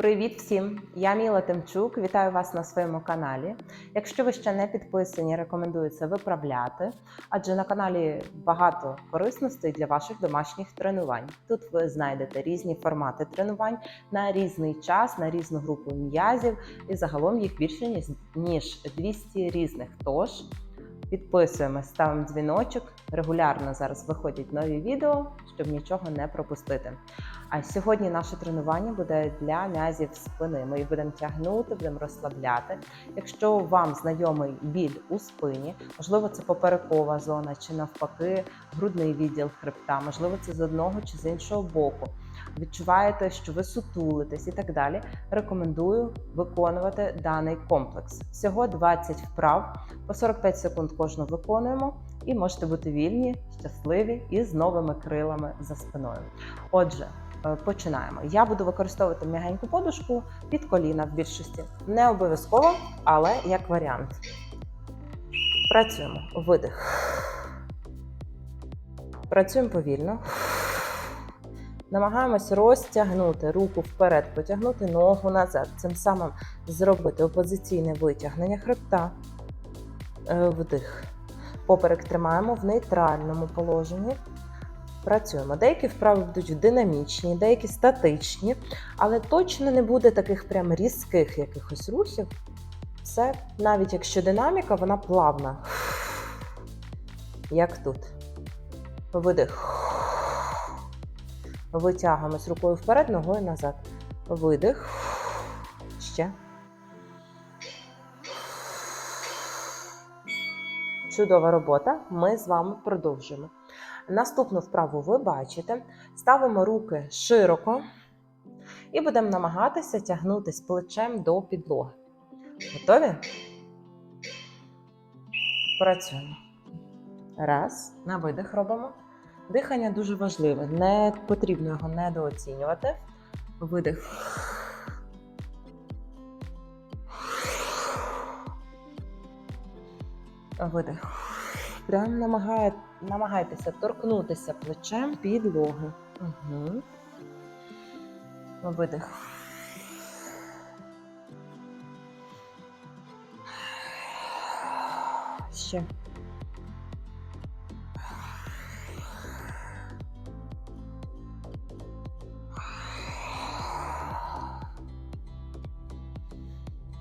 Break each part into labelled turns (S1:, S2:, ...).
S1: Привіт всім! Я Міла Тимчук. Вітаю вас на своєму каналі. Якщо ви ще не підписані, рекомендую це виправляти, адже на каналі багато корисностей для ваших домашніх тренувань. Тут ви знайдете різні формати тренувань на різний час, на різну групу м'язів, і загалом їх більше ніж- ніж 200 різних. Тож підписуємо, ставимо дзвіночок. Регулярно зараз виходять нові відео, щоб нічого не пропустити. А сьогодні наше тренування буде для м'язів спини. Ми їх будемо тягнути, будемо розслабляти. Якщо вам знайомий біль у спині, можливо, це поперекова зона чи навпаки грудний відділ хребта, можливо, це з одного чи з іншого боку. Відчуваєте, що ви сутулитесь і так далі. Рекомендую виконувати даний комплекс. Всього 20 вправ, по 45 секунд кожну виконуємо, і можете бути вільні, щасливі і з новими крилами за спиною. Отже, починаємо. Я буду використовувати м'ягеньку подушку під коліна в більшості. Не обов'язково, але як варіант. Працюємо. Видих. Працюємо повільно. Намагаємось розтягнути руку вперед, потягнути ногу назад. Цим самим зробити опозиційне витягнення хребта. Е, Вдих. Поперек тримаємо в нейтральному положенні. Працюємо. Деякі вправи будуть динамічні, деякі статичні, але точно не буде таких прям різких якихось рухів. Це навіть якщо динаміка, вона плавна. Як тут. Видих. Витягуємось рукою вперед, ногою назад. Видих. Ще. Чудова робота. Ми з вами продовжуємо. Наступну вправу ви бачите. Ставимо руки широко і будемо намагатися тягнутися плечем до підлоги. Готові? Працюємо. Раз. На видих робимо. Дихання дуже важливе. Не потрібно його недооцінювати. Видих. Видих. Прям намагає, намагайтеся торкнутися плечем підлоги. Угу. Видих. Ще.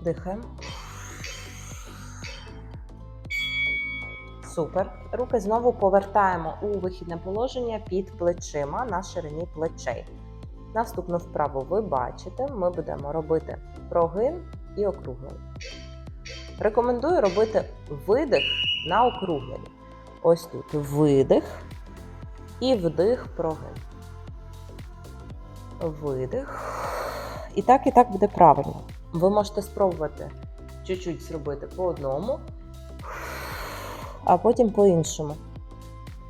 S1: Дихаємо. Супер. Руки знову повертаємо у вихідне положення під плечима на ширині плечей. Наступну вправу ви бачите, ми будемо робити прогин і округлення. Рекомендую робити видих на округленні. Ось тут видих і вдих прогин. Видих. І так, і так буде правильно. Ви можете спробувати чуть-чуть зробити по одному, а потім по-іншому.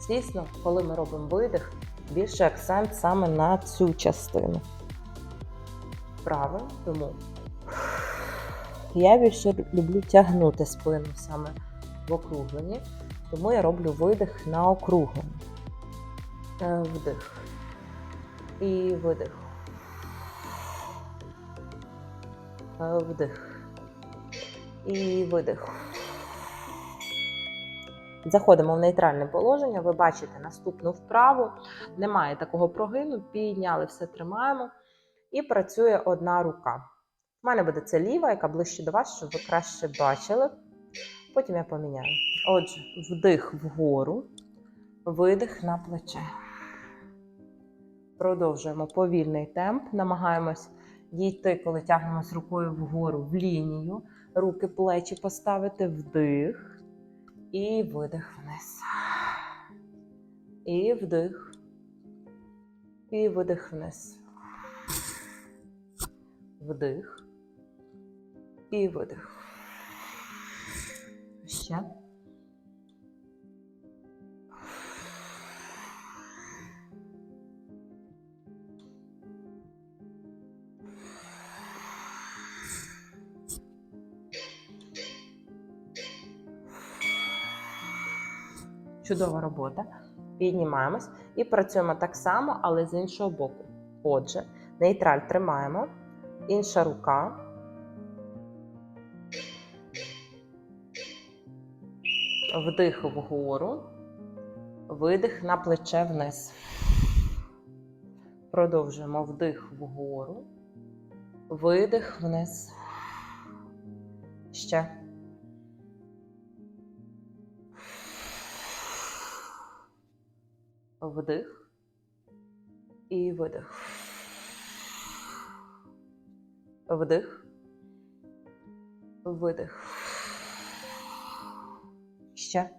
S1: Звісно, коли ми робимо видих, більше акцент саме на цю частину. Правильно, тому я більше люблю тягнути спину саме в округленні, тому я роблю видих на округленні. Е, Вдих. І видих. Е, Вдих. І видих. Заходимо в нейтральне положення. Ви бачите наступну вправу. Немає такого прогину. Підняли, все тримаємо. І працює одна рука. У мене буде це ліва, яка ближче до вас, щоб ви краще бачили. Потім я поміняю. Отже, вдих вгору, видих на плече. Продовжуємо повільний темп. Намагаємось дійти, коли тягнемось рукою вгору в лінію. Руки плечі поставити вдих. І видих вниз. І вдих. І видих вниз. Вдих. І видих. Ще. Чудова робота. Піднімаємось і працюємо так само, але з іншого боку. Отже, нейтраль тримаємо Інша рука. Вдих вгору, видих на плече вниз. Продовжуємо вдих вгору, видих вниз. Ще. Вдих і видих. Вдих. Видих. Ще.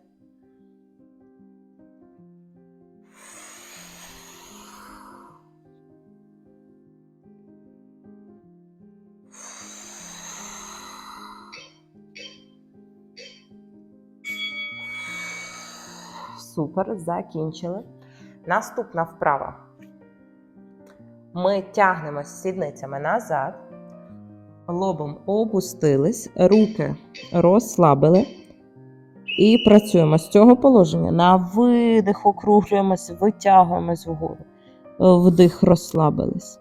S1: Супер, закінчили. Наступна вправа. Ми тягнемось сідницями назад, лобом опустились, руки розслабили. І працюємо з цього положення. На видих округлюємось, витягуємось вгору. Вдих розслабились.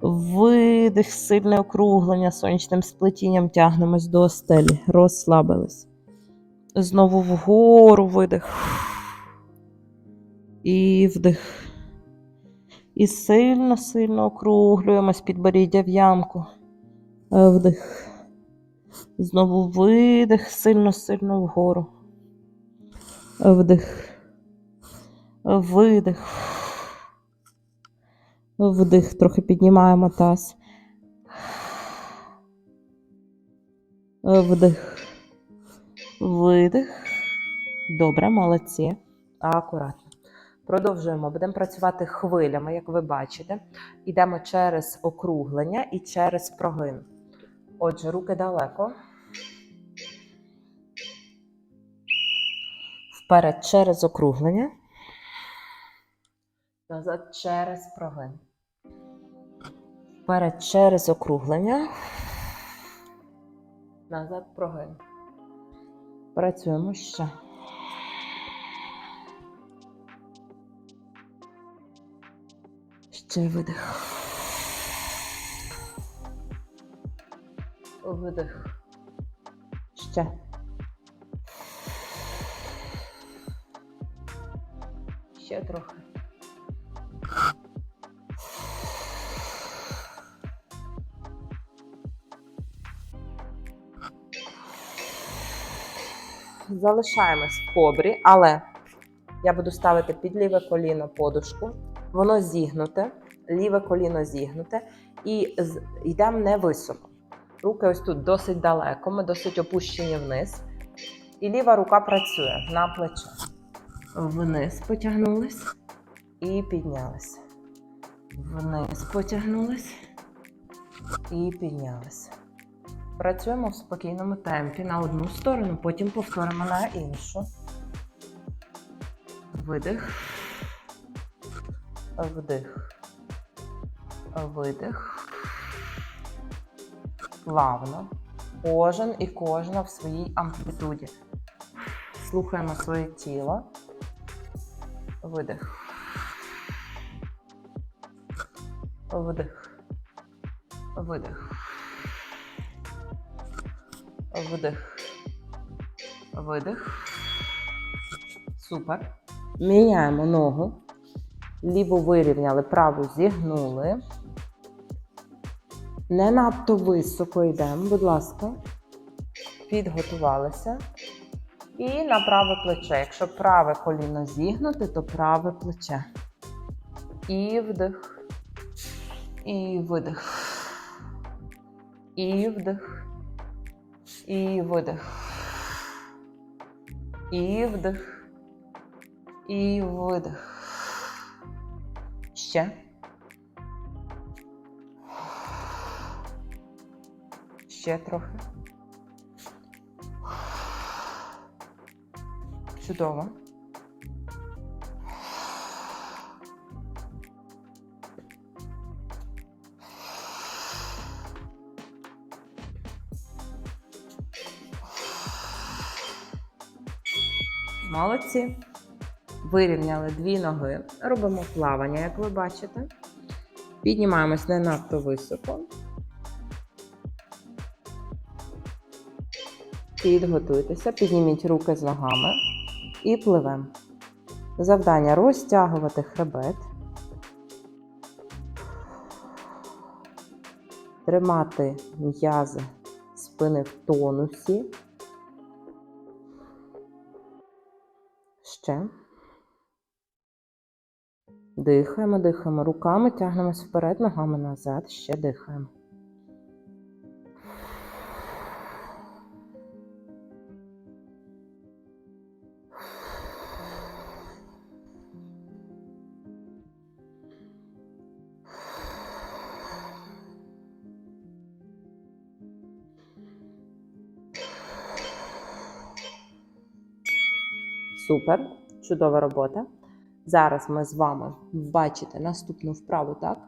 S1: Видих, сильне округлення, сонячним сплетінням тягнемось до стелі. Розслабились. Знову вгору видих. І вдих. І сильно-сильно округлюємось підборіддя в ямку. Вдих. Знову видих, сильно-сильно вгору. Вдих. Видих. Вдих. Трохи піднімаємо таз. Вдих. Видих. Добре, молодці. Акуратно. Продовжуємо. Будемо працювати хвилями, як ви бачите. Йдемо через округлення і через прогин. Отже, руки далеко. Вперед через округлення. Назад через прогин. Вперед через округлення. Назад прогин. Працюємо ще. Ще видих. Видих. Ще. Ще трохи. Залишаємось в кобрі, але я буду ставити під ліве коліно подушку. Воно зігнуте, ліве коліно зігнуте, і йдемо не високо. Руки ось тут досить далеко, ми досить опущені вниз. І ліва рука працює на плече. Вниз потягнулись і піднялись. Вниз потягнулись і піднялись. Працюємо в спокійному темпі на одну сторону, потім повторимо на іншу. Видих. Вдих. Видих. Плавно. Кожен і кожна в своїй амплітуді. Слухаємо своє тіло. Видих. Вдих. Видих. Вдих. Видих. Супер. Міняємо ногу. Ліву вирівняли, праву зігнули. Не надто високо йдемо, будь ласка. Підготувалися. І на праве плече. Якщо праве коліно зігнуте, то праве плече. І вдих. І видих. І вдих. І видих. І вдих. І видих. Ще. Ще трохи. Чудово. Молодці. Вирівняли дві ноги. Робимо плавання, як ви бачите. Піднімаємось не надто високо. Підготуйтеся, підніміть руки з ногами і пливемо. Завдання розтягувати хребет. Тримати м'язи спини в тонусі. Ще. Дихаємо, дихаємо руками, тягнемось вперед, ногами назад, ще дихаємо. Супер, чудова робота. Зараз ми з вами бачите наступну вправу, так?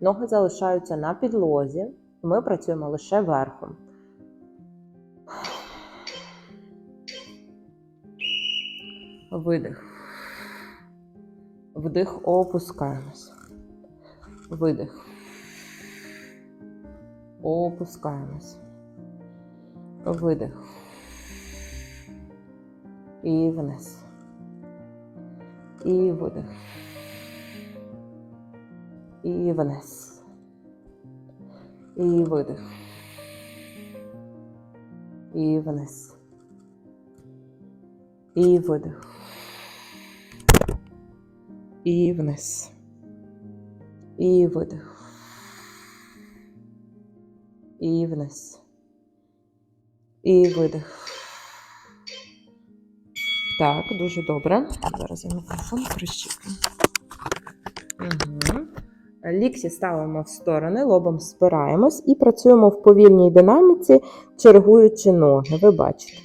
S1: Ноги залишаються на підлозі, ми працюємо лише верхом. Видих. Вдих, опускаємось. Видих. Опускаємось. Видих. І вниз. І видих. І вниз. І видих. І вниз. І видих. І вниз. І видих. І вниз. І видих. Так, дуже добре. Зараз я мікрофон прищеплю. Угу. Ліксі ставимо в сторони, лобом спираємось і працюємо в повільній динаміці, чергуючи ноги. Ви бачите.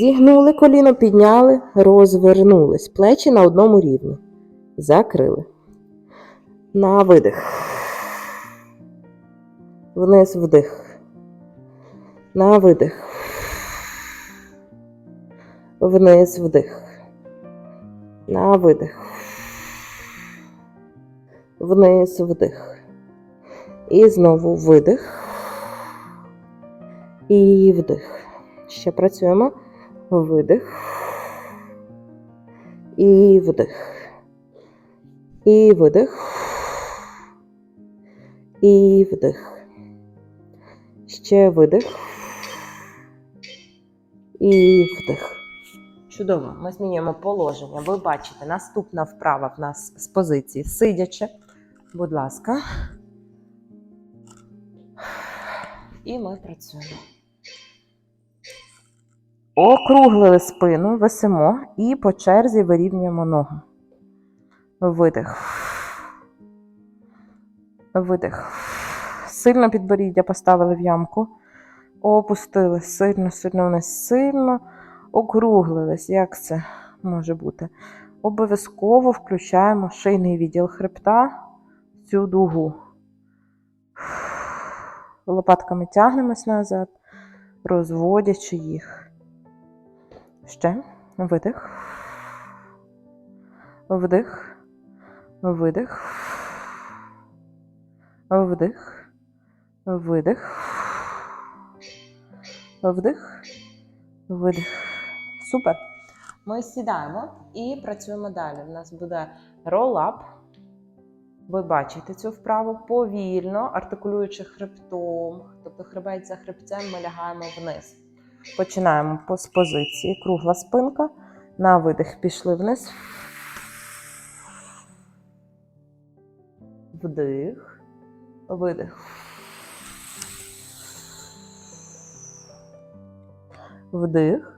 S1: Зігнули коліно, підняли, розвернулись. Плечі на одному рівні. Закрили. На видих. Вниз вдих. На видих. Вниз вдих. На видих. Вниз вдих. І знову видих. І вдих. Ще працюємо. Видих. І вдих. І видих. І вдих. Ще видих. І вдих. Чудово, ми змінюємо положення. Ви бачите, наступна вправа в нас з позиції сидячи. Будь ласка. І ми працюємо. Округлили спину, висимо і по черзі вирівнюємо ногу. Видих. Видих. Сильно підборіддя поставили в ямку. Опустили сильно, сильно вниз, сильно округлились. Як це може бути? Обов'язково включаємо шийний відділ хребта в цю дугу. Лопатками тягнемось назад, розводячи їх. Ще видих. Вдих. Видих. Вдих. Видих. Вдих. Видих. Супер. Ми сідаємо і працюємо далі. У нас буде ролап. Ви бачите цю вправу повільно, артикулюючи хребтом, тобто хребець за хребцем ми лягаємо вниз. Починаємо з позиції. Кругла спинка. На видих пішли вниз. Вдих. Видих. Вдих.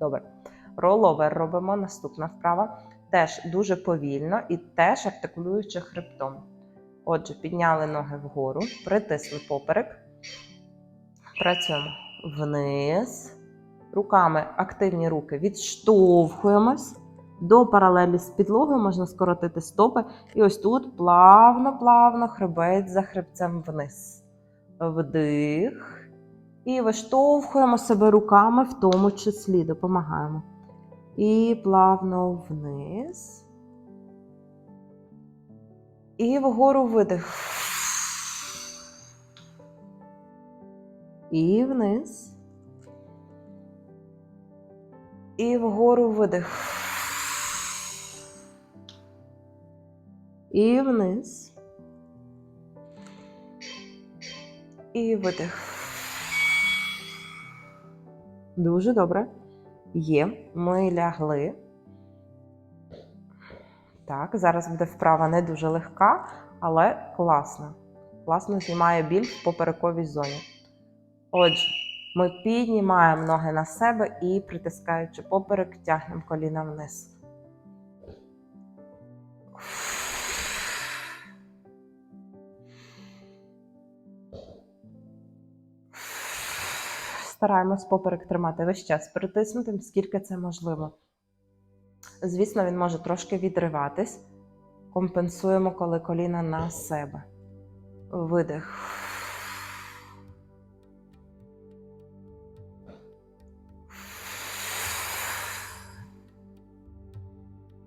S1: Добре. Роловер робимо. Наступна вправа. Теж дуже повільно і теж артикулюючи хребтом. Отже, підняли ноги вгору, притисли поперек. Працюємо вниз. Руками активні руки відштовхуємось. До паралелі з підлогою можна скоротити стопи. І ось тут плавно-плавно хребець за хребцем вниз. Вдих. І виштовхуємо себе руками, в тому числі допомагаємо. І плавно вниз. І вгору видих. І вниз. І вгору видих. І вниз. І видих. Дуже добре. Є. Ми лягли. Так, зараз буде вправа не дуже легка, але класна. Класно знімає біль в поперековій зоні. Отже, ми піднімаємо ноги на себе і, притискаючи поперек, тягнемо коліна вниз. Стараємось поперек тримати весь час притиснутим, скільки це можливо. Звісно, він може трошки відриватись. Компенсуємо, коли коліна на себе. Видих.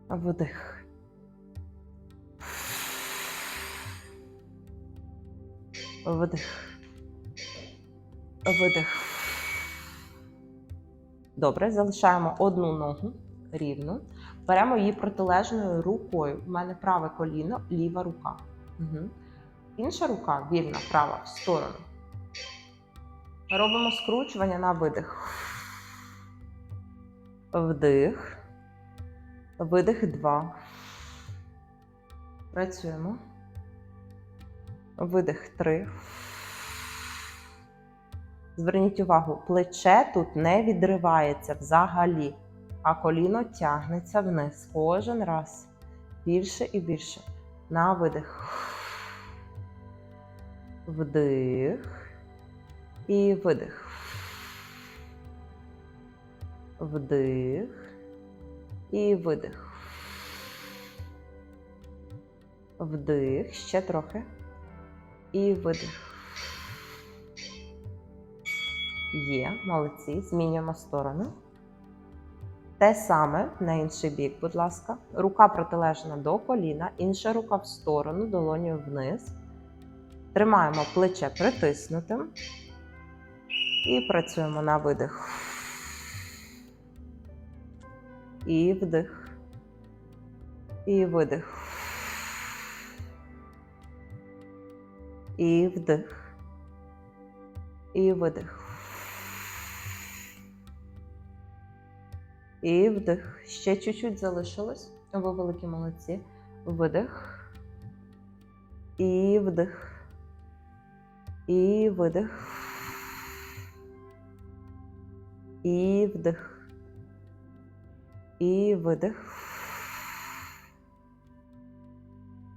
S1: Вдих. Вдих. Видих. Добре, залишаємо одну ногу рівно. Беремо її протилежною рукою. У мене праве коліно, ліва рука. Угу. Інша рука вільна, права в сторону. Робимо скручування на видих. Вдих. Видих два. Працюємо. Видих три. Зверніть увагу, плече тут не відривається взагалі, а коліно тягнеться вниз кожен раз. Більше і більше. На видих. Вдих. І видих. Вдих. І видих. Вдих. Ще трохи. І видих. Є, молодці. Змінюємо сторону. Те саме на інший бік, будь ласка. Рука протилежна до коліна, інша рука в сторону, долоню вниз. Тримаємо плече притиснутим. І працюємо на видих. І вдих. І видих. І вдих. І видих. І вдих. Ще чуть-чуть залишилось. Ви великі молодці. Видих. І вдих. І видих. І вдих. І видих.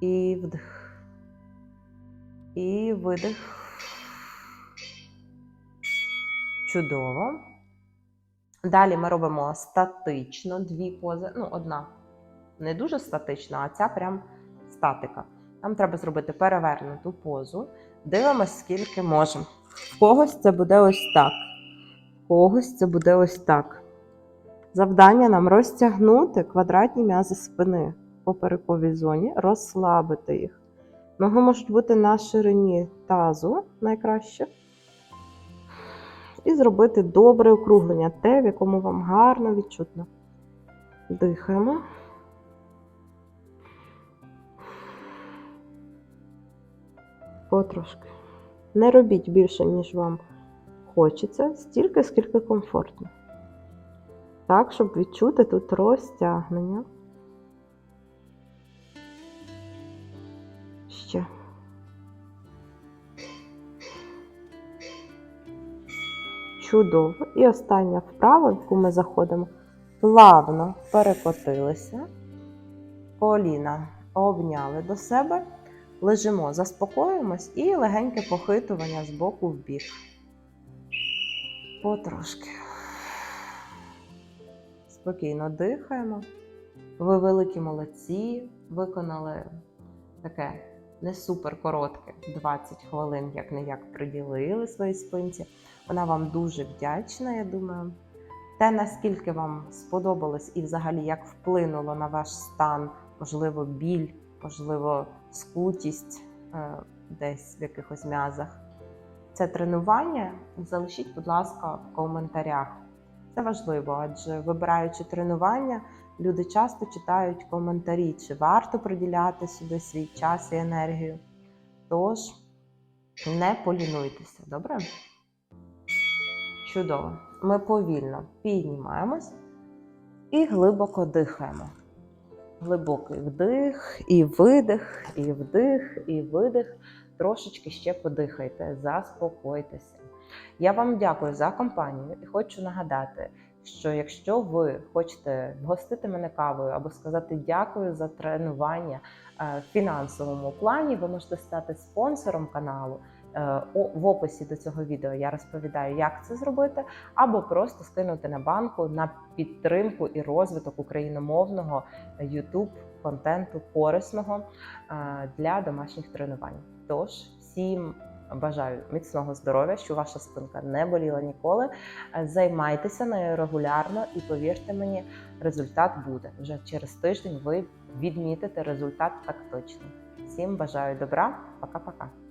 S1: І вдих. І видих. Чудово. Далі ми робимо статично дві пози. Ну, одна не дуже статична, а ця прям статика. Нам треба зробити перевернуту позу. Дивимось, скільки можемо. В когось це буде ось так. В когось це буде ось так. Завдання нам розтягнути квадратні м'язи спини в поперековій зоні, розслабити їх. Ноги можуть бути на ширині тазу найкраще. І зробити добре округлення, те, в якому вам гарно відчутно. Дихаємо. Потрошки. Не робіть більше, ніж вам хочеться, стільки, скільки комфортно. Так, щоб відчути тут розтягнення. Ще. Чудово. І остання вправа, в яку ми заходимо, плавно перекотилися, коліна обняли до себе, лежимо, заспокоїмось і легеньке похитування з боку в бік. Потрошки. Спокійно дихаємо. Ви великі молодці, виконали таке не супер коротке 20 хвилин, як не як приділили своїй спинці. Вона вам дуже вдячна, я думаю. Те, наскільки вам сподобалось і взагалі як вплинуло на ваш стан, можливо, біль, можливо, скутість е, десь в якихось м'язах. Це тренування залишіть, будь ласка, в коментарях. Це важливо, адже вибираючи тренування, люди часто читають коментарі, чи варто приділяти сюди свій час і енергію. Тож не полінуйтеся, добре? Чудово. Ми повільно піднімаємось і глибоко дихаємо. Глибокий вдих і видих, і вдих, і видих. Трошечки ще подихайте, заспокойтеся. Я вам дякую за компанію і хочу нагадати, що якщо ви хочете вгостити мене кавою або сказати дякую за тренування е, в фінансовому плані, ви можете стати спонсором каналу. Е, В описі до цього відео я розповідаю, як це зробити, або просто скинути на банку на підтримку і розвиток україномовного YouTube контенту корисного е, для домашніх тренувань. Тож всім бажаю міцного здоров'я, що ваша спинка не боліла ніколи. Е, Займайтеся нею регулярно і повірте мені, результат буде. Вже через тиждень ви відмітите результат так точно. Всім бажаю добра, пока-пока.